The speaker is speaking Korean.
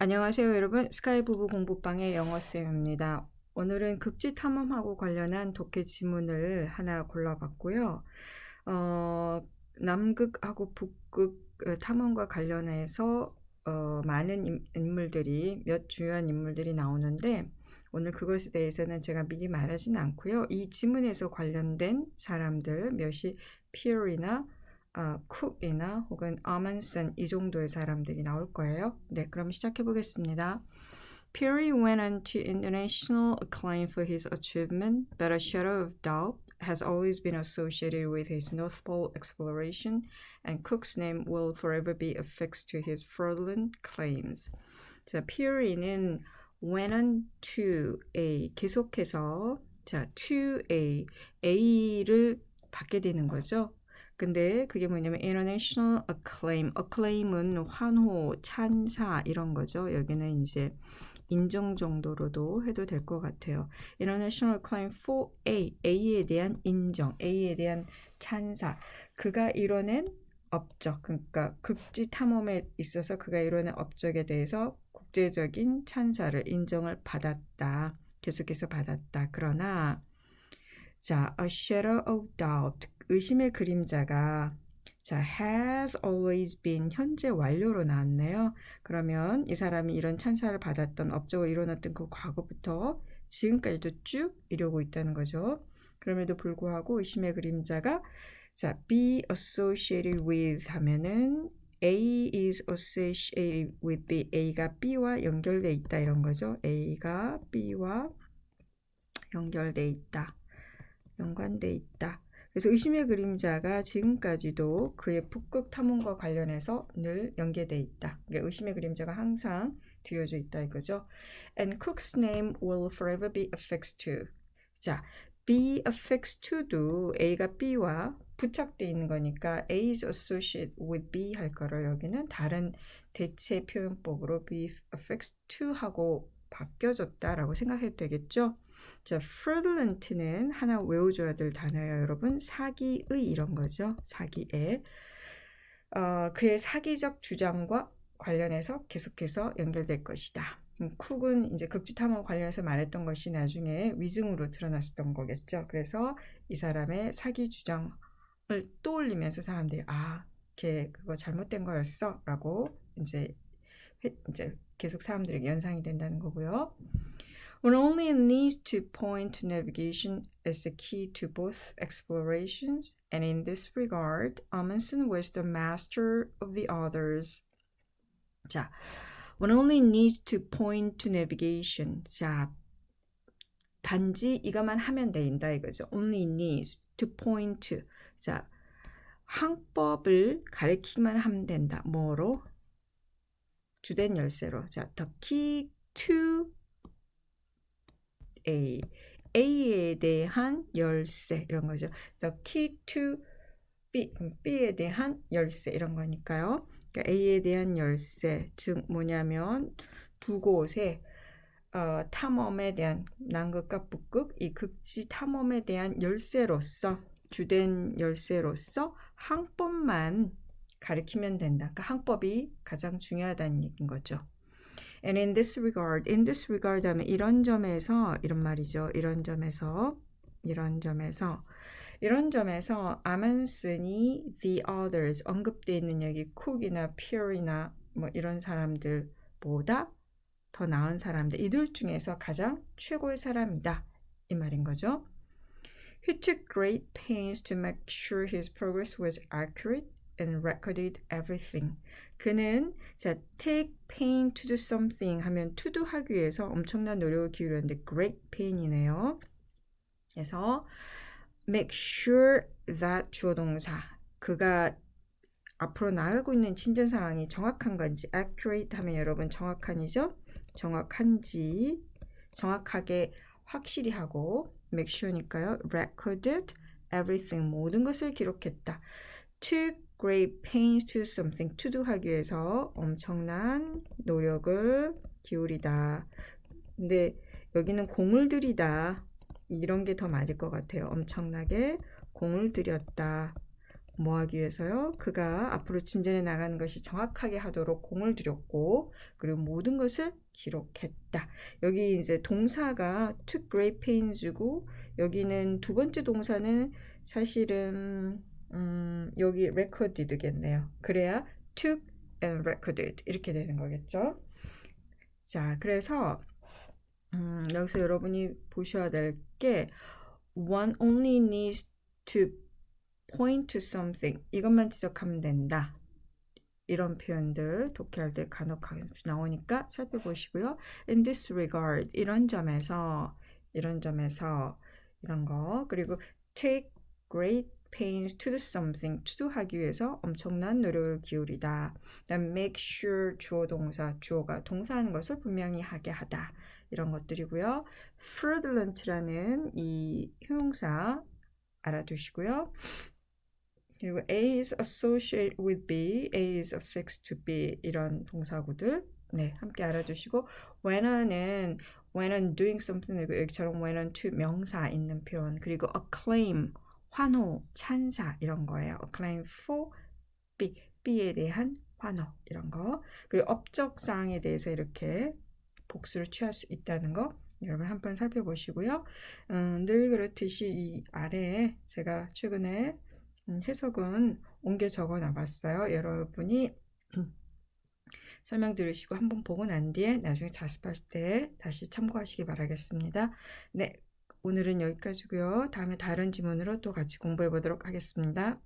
안녕하세요, 여러분. 스카이 부부 공부방의 영어쌤입니다. 오늘은 극지 탐험하고 관련한 독해 지문을 하나 골라봤고요. 어, 남극하고 북극 어, 탐험과 관련해서 어, 많은 인- 인물들이 몇 주요한 인물들이 나오는데 오늘 그것에 대해서는 제가 미리 말하진 않고요. 이 지문에서 관련된 사람들 몇이 피어리나 아, 쿡이나 혹은 아먼슨 이 정도의 사람들이 나올 거예요. 네, 그럼 시작해 보겠습니다. Peary went on to international acclaim for his achievement, but a shadow of doubt has always been associated with his North Pole exploration, and Cook's name will forever be affixed to his fraudulent claims. 자, Peary는 went on to A 계속해서 자, to A A를 받게 되는 거죠. 근데 그게 뭐냐면 international acclaim, acclaim은 환호, 찬사 이런 거죠. 여기는 이제 인정 정도로도 해도 될 것 같아요. international acclaim for A, A에 대한 인정, A에 대한 찬사. 그가 이뤄낸 업적, 그러니까 극지 탐험에 있어서 그가 이뤄낸 업적에 대해서 국제적인 찬사를 인정을 받았다. 계속해서 받았다. 그러나 자, a shadow of doubt, 의심의 그림자가 자, has always been 현재 완료로 나왔네요. 그러면 이 사람이 이런 찬사를 받았던 업적을 이뤄냈던 그 과거부터 지금까지도 쭉 이루고 있다는 거죠. 그럼에도 불구하고 의심의 그림자가 자, be associated with 하면은 A is associated with B. A가 B와 연결돼 있다 이런 거죠. A가 B와 연결돼 있다. 연관돼 있다. 그래서 의심의 그림자가 지금까지도 그의 북극 탐험과 관련해서 늘 연계돼 있다. 그러니까 의심의 그림자가 항상 뒤어져 있다 이거죠. And Cook's name will forever be affixed to. 자, be affixed to도 A가 B와 부착돼 있는 거니까 A is associated with B 할 거를 여기는 다른 대체 표현법으로 be affixed to 하고 바뀌어졌다라고 생각해도 되겠죠. 자, fraudulent는 하나 외워줘야 될 단어예요, 여러분. 사기의 이런 거죠. 사기의. 어, 그의 사기적 주장과 관련해서 계속해서 연결될 것이다. 음, 쿡은 이제 극지탐험 관련해서 말했던 것이 나중에 위증으로 드러났었던 거겠죠. 그래서 이 사람의 사기 주장을 떠올리면서 사람들이 아, 걔 그거 잘못된 거였어라고 이제 회- 이제 계속 사람들에게 연상이 된다는 거고요. One only needs to point to navigation as the key to both explorations, and in this regard, Amundsen was the master of the others. 자, one only needs to point to navigation. 자, 단지 이것만 하면 된다 이거죠. Only needs to point to. 자, 항법을 가리키기만 하면 된다. 뭐로? 주된 열쇠로. 자, the key to A. A에 대한 열쇠 이런 거죠. The key to B. B에 대한 열쇠 이런 거니까요. 그러니까 A에 대한 열쇠 즉 뭐냐면 두 곳에 어, 탐험에 대한 남극과 북극 이 극지 탐험에 대한 열쇠로서 주된 열쇠로서 항법만 가리키면 된다. 그러니까 항법이 가장 중요하다는 얘기인 거죠. And in this regard, in this regard 하면 이런 점에서 이런 말이죠. 이런 점에서 이런 점에서 이런 점에서 아멘슨이 the others 언급되어 있는 여기 쿡이나 피어리나 뭐 이런 사람들보다 더 나은 사람들 이들 중에서 가장 최고의 사람이다 이 말인 거죠. He took great pains to make sure his progress was accurate and recorded everything. 그는 자 take pain to do something 하면 to do 하기 위해서 엄청난 노력을 기울였는데 great pain이네요. 그래서 make sure that 주어 동사 그가 앞으로 나가고 있는 진전 상황이 정확한 건지 accurate 하면 여러분 정확한이죠? 정확한지 정확하게 확실히 하고 make sure니까요. recorded everything 모든 것을 기록했다. took great pains to something to do 하기 위해서 엄청난 노력을 기울이다. 근데 여기는 공을 들이다. 이런 게 더 맞을 것 같아요. 엄청나게 공을 들였다. 뭐 하기 위해서요? 그가 앞으로 진전해 나가는 것이 정확하게 하도록 공을 들였고, 그리고 모든 것을 기록했다. 여기 이제 동사가 took great pains고, 여기는 두 번째 동사는 사실은, 음, 여기 recorded겠네요. 그래야 took and recorded 이렇게 되는 거겠죠. 자, 그래서, 음, 여기서 여러분이 보셔야 될 게, one only needs to point to something. 이것만 지적하면 된다. 이런 표현들 독해할 때 간혹 나오니까 살펴보시고요. In this regard, 이런 점에서, 이런 점에서, 이런 거. 그리고 take great pains to do something. to do 하기 위해서 엄청난 노력을 기울이다. 그다음 make sure 주어 동사, 주어가 동사하는 것을 분명히 하게 하다. 이런 것들이고요. fraudulent라는 이 형용사 알아두시고요. 그리고 A is associated with B, A is affixed to B 이런 동사구들 네 함께 알아두시고 when은 when은 doing something 이고 여기처럼 when은 to 명사 있는 표현 그리고 acclaim 환호 찬사 이런 거예요. acclaim for B B에 대한 환호 이런 거 그리고 업적 사항에 대해서 이렇게 복수를 취할 수 있다는 거 여러분 한 번 살펴보시고요. 음, 늘 그렇듯이 이 아래에 제가 최근에 음, 해석은 옮겨 적어 놔봤어요. 여러분이 설명 들으시고 한번 보고 난 뒤에 나중에 자습하실 때 다시 참고하시기 바라겠습니다. 네, 오늘은 여기까지고요. 다음에 다른 지문으로 또 같이 공부해 보도록 하겠습니다.